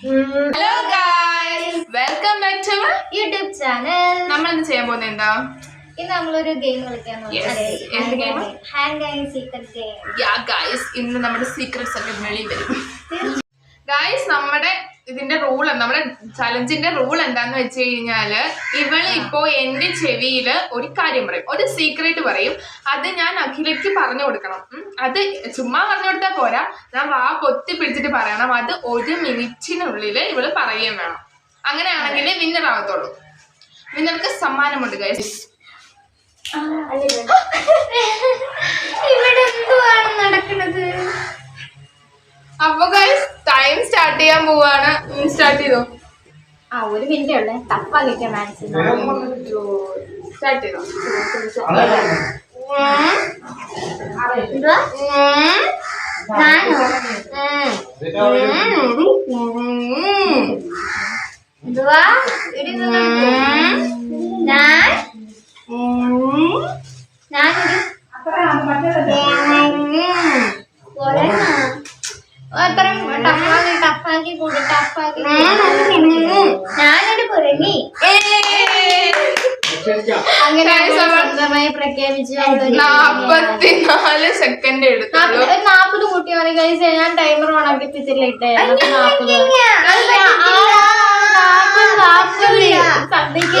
Hello guys welcome back to YouTube channel നമ്മൾ ഇന്ന് ചെയ്യാൻ പോകുന്നത് എന്താ? ഇന്ന് നമ്മളൊരു ഗെയിം കളിക്കാൻ? Hand game secret game ya guys ഇന്ന് നമ്മുടെ സീക്രട്സ് ഒക്കെ വെളിയിൽ വരും. ഗായ്സ് നമ്മുടെ ഇതിന്റെ റൂൾ നമ്മുടെ ചലഞ്ചിന്റെ റൂൾ എന്താന്ന് വെച്ച് കഴിഞ്ഞാൽ ഇവൾ ഇപ്പോ എന്റെ ചെവിയിൽ ഒരു കാര്യം പറയും. ഒരു സീക്രട്ട് പറയും. അത് ഞാൻ അഖിലേക്ക് പറഞ്ഞു കൊടുക്കണം. അത് ചുമ്മാ പറഞ്ഞു കൊടുത്താൽ പോരാ. ഞാൻ വാ പൊത്തി പിടിച്ചിട്ട് പറയണം. അത് ഒരു മിനിറ്റിനുള്ളിൽ ഇവൾ പറയുകയും വേണം. അങ്ങനെയാണെങ്കിൽ വിന്നർ ആവത്തുള്ളൂ. വിന്നർക്ക് സമ്മാനമുണ്ട് ഗൈസ് ഇവിടെ എന്തുവാണ് നടക്കുന്നത്? അപ്പൊ ഗൈസ് ടൈം സ്റ്റാർട്ട് ചെയ്യാൻ പോവാണ്. സ്റ്റാർട്ട് ചെയ്തോ? ആ ഒരു മിനിറ്റ് ഉള്ളേ. തപ്പാക്കിക്കാൻ മനസ്സിലാവും സ്റ്റാർട്ട് ചെയ്തോ? ഞാൻ? ഞാനൊരു ഞാനൊരു കുരങ്ങി. അങ്ങനെ സ്വന്തമായി പ്രഖ്യാപിച്ചു നാപ്പത്തിനാല് സെക്കൻഡ് എടുത്തുള്ളൂ നാപ്പത് കൂട്ടി ഞാൻ ടൈമർ ഓണാക്കിപ്പിച്ചില്ല ഇട്ടേ. നാപ്പത്.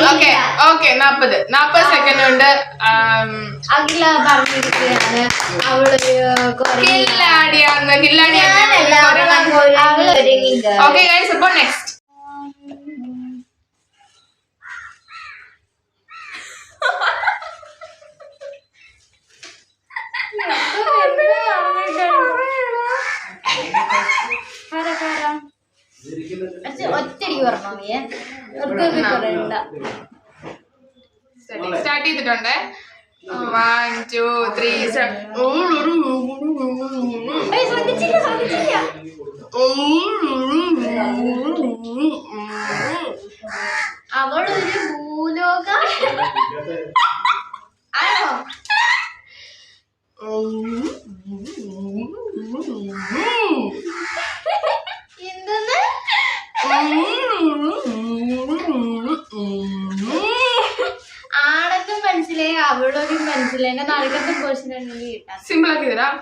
ഓക്കെ ഓക്കെ നാപ്പത്. നാപ്പത് സെക്കൻഡ് കൊണ്ട് അഖില പറഞ്ഞിരിക്കുകയാണ്. കില്ലാടിയാന്ന് അവൾ ഓക്കെ ഗൈസ് അപ്പൊ നെക്സ്റ്റ് ഒറ്റടിക്ക് പറഞ്ഞോ നീ ഒറ്റയ്ക്ക് പറയണ്ട സ്റ്റാർട്ട് ചെയ്തിട്ടുണ്ട്? വൺ ടു ത്രീ ഏയ് ശ്രദ്ധിച്ചില്ല ശ്രദ്ധിച്ചില്ല. എന്റെ നടുക്കത്തെ ക്വസ്റ്റ്യൻ ഉണ്ടെങ്കിൽ കിട്ടാം സിമ്പിൾ ആക്കി തരാം.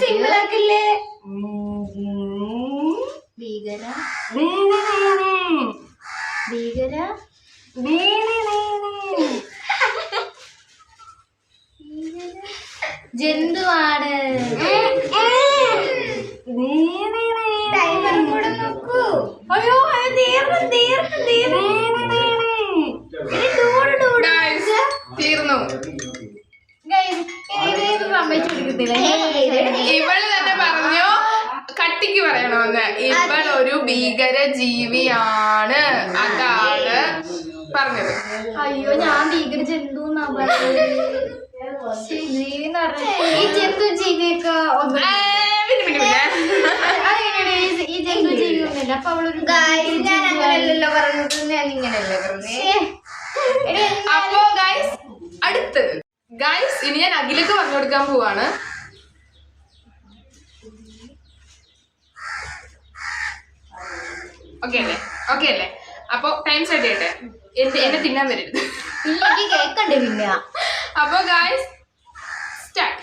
സിമ്പിൾ ആക്കില്ലേ? ഭീകര. ഭീകര. ജന്തുവാണ് നോക്കൂ. അയ്യോ തീർന്നു തീർന്നു തീർന്നു. ഇവൾ തന്നെ പറഞ്ഞു കട്ടിക്ക് പറയണമെന്ന് ഇവൾ ഒരു ഭീകര ജീവിയാണ് അതാണ് പറഞ്ഞത്. അയ്യോ ഞാൻ ഭീകര ജന്തു ഈ ജന്തു ജീവിയൊക്കെ ഈ- ജന്തു അപ്പൊ അവളൊരു അങ്ങനെയല്ലല്ലോ പറഞ്ഞത്. ഞാൻ ഇങ്ങനെയല്ലേ പറഞ്ഞേ അപ്പോ ഗൈസ് അടുത്തത്. ഗൈസ് ഇനി ഞാൻ അഖിലക്ക് പറഞ്ഞു കൊടുക്കാൻ പോവാണ്. ഓക്കെ അല്ലേ? ഓക്കെ അല്ലേ? അപ്പൊ ടൈം സെറ്റ് ചെയ്യട്ടെ. എന്റെ എന്നെ തിന്നാൻ വരരുത്. കേക്കണ്ടേ പിന്നെ? അപ്പൊ ഗൈസ് സ്റ്റാർട്ട്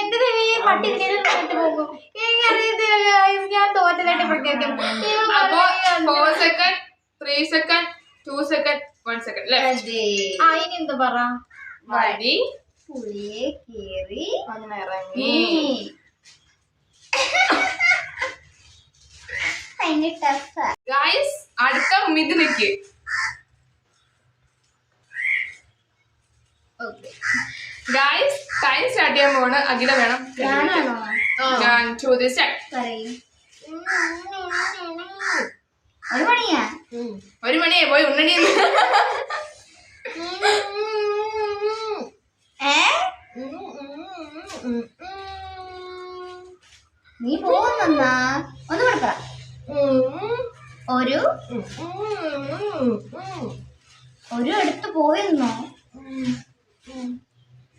എന്റെ ദേവി പട്ടി ഇട്ടിട്ട് പോകും. ഞാൻ തോറ്റതായിട്ട്. Four second three second two second one second ആ ഇനി എന്ത് പറ? വഴി പുളിയെ കീറി ഒന്ന് ഇറങ്ങി. ഭയങ്കര ടഫാ ഗായ്സ് അടുത്ത മിഥുനയ്ക്ക്. ഓക്കെ ഗായ്സ് ടൈം സ്റ്റാർട്ട് ചെയ്യാൻ പോണ് അഖില വേണം. ഞാൻ ചോദിച്ച പറയും. ഒരു മണിയാ? ഒരു മണിയായി പോയി. ഉണ്ണണി നീ പോകുന്നാ ഒന്ന് കൊടുക്ക. ഒരു. ഒരു എടുത്ത് പോയിരുന്നോ?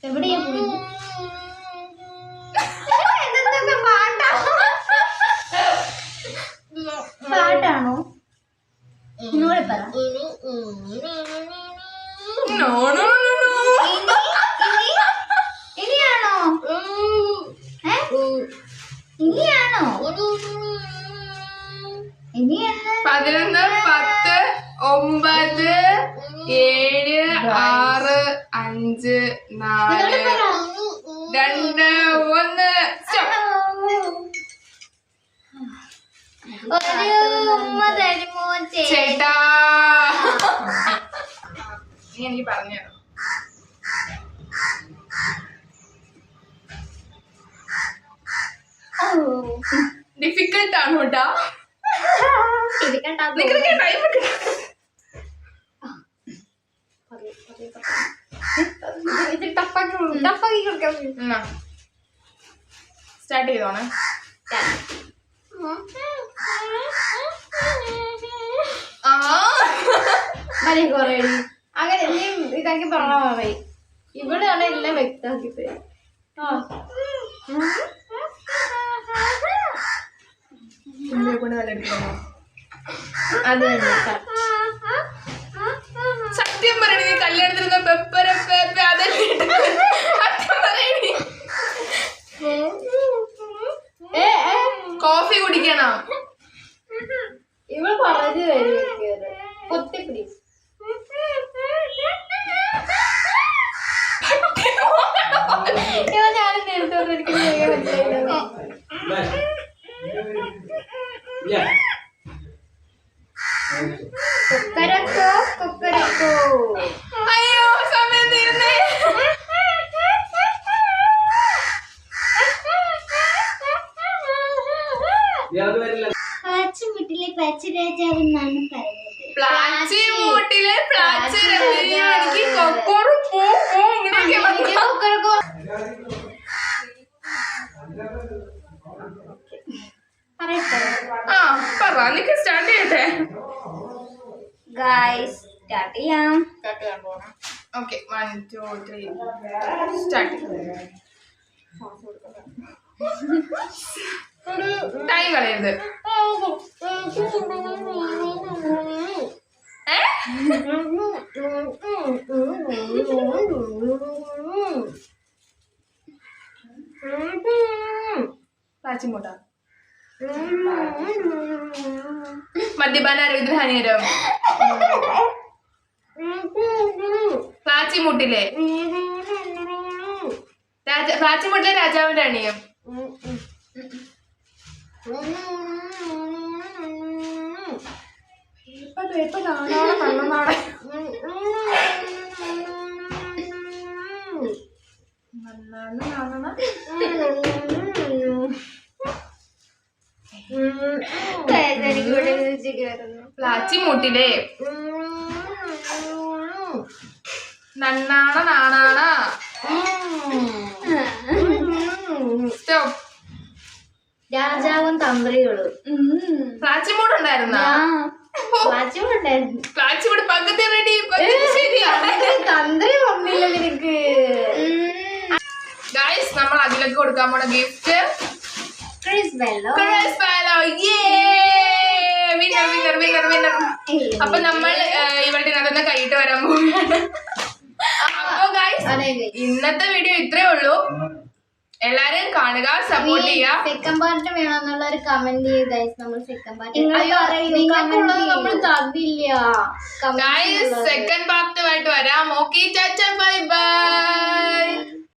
എവിടെയാ പോയി പാട്ടാണോ? പറ നോ നോ നോ ഇനി ഇനി ഇനിയാണോ ഏ? ഇനിയാണോ ഇനി എന്ന് പതിനൊന്ന് പത്ത് ഒമ്പത് ഏഴ് ആറ് അഞ്ച് നാല് രണ്ട് ഒന്ന്. ചേട്ടാ. നീ എനിക്ക് പറഞ്ഞു. ഡിഫിക്കൽട്ട് ആണോ കേട്ടാ നിനക്ക് ടൈം സ്റ്റാർട്ട് ചെയ്തോണേ. അങ്ങനെ എല്ലാം ഇതാക്കി പറഞ്ഞാ മതി. ഇവിടെയാണ് എല്ലാം വ്യക്തമാക്കി തരും കൊണ്ട് നല്ല അത് തന്നെ രാജാവ് എന്നാണ് പറയുന്നത്. പ്ലാച്ചി മൂട്ടിലെ പ്ലാച്ചി എനിക്ക് കൊക്കോറ് പോ പോ ഇങ്ങനെയൊക്കെ പറയട്ടെ. ആ പറ നിനക്ക് സ്റ്റാർട്ട് ചെയ്യട്ടെ. ഗായ്സ് സ്റ്റാർട്ട് ചെയ്യാം. സ്റ്റാർട്ട് ചെയ്യാൻ പോകണം okay one two three start time കളയരുത്. മൂട്ട മദ്യപാന ആരോഗ്യത്തിന് ഹാനികരം പ്ലാച്ചിമുട്ടിലെ രാജ പ്ലാച്ചിമുട്ടിലെ രാജാവിന്റെ അണിയം? മൂട്ടിലേ മ്യൂസിക് വരുന്നു പ്ലാച്ചിമുട്ടിലെ നന്നാണ നാണാണ? രാജാവും തന്ത്രികളും. പകുതി തന്ത്രി വന്നില്ല നിനക്ക്. നമ്മൾ അതിലേക്ക് കൊടുക്കാൻ പോണ ഗിഫ്റ്റ് ക്രിസ് വെല്ലോ വിന്നർ വിന്നർ വിന്നർ വിന്നർ അപ്പൊ നമ്മൾ ഇവളുടെ ഇതിനകത്ത് കൈയിട്ട് വരാൻ പോവുകയാണ്. അപ്പൊ അതെ ഇന്നത്തെ വീഡിയോ ഇത്രേ ഉള്ളൂ. എല്ലാരും കാണുക സപ്പോർട്ട് ചെയ്യുക. സെക്കൻഡ് പാർട്ട് വേണമെന്നുള്ള ഒരു കമന്റ് ചെയ്ത് നമ്മൾ സെക്കൻഡ് പാർട്ട് നിങ്ങൾക്കുള്ളത് നമ്മൾ തന്നില്ല. സെക്കൻഡ് പാർട്ടുമായിട്ട് വരാം. ഓക്കെ ചാച്ച ബൈ ബൈ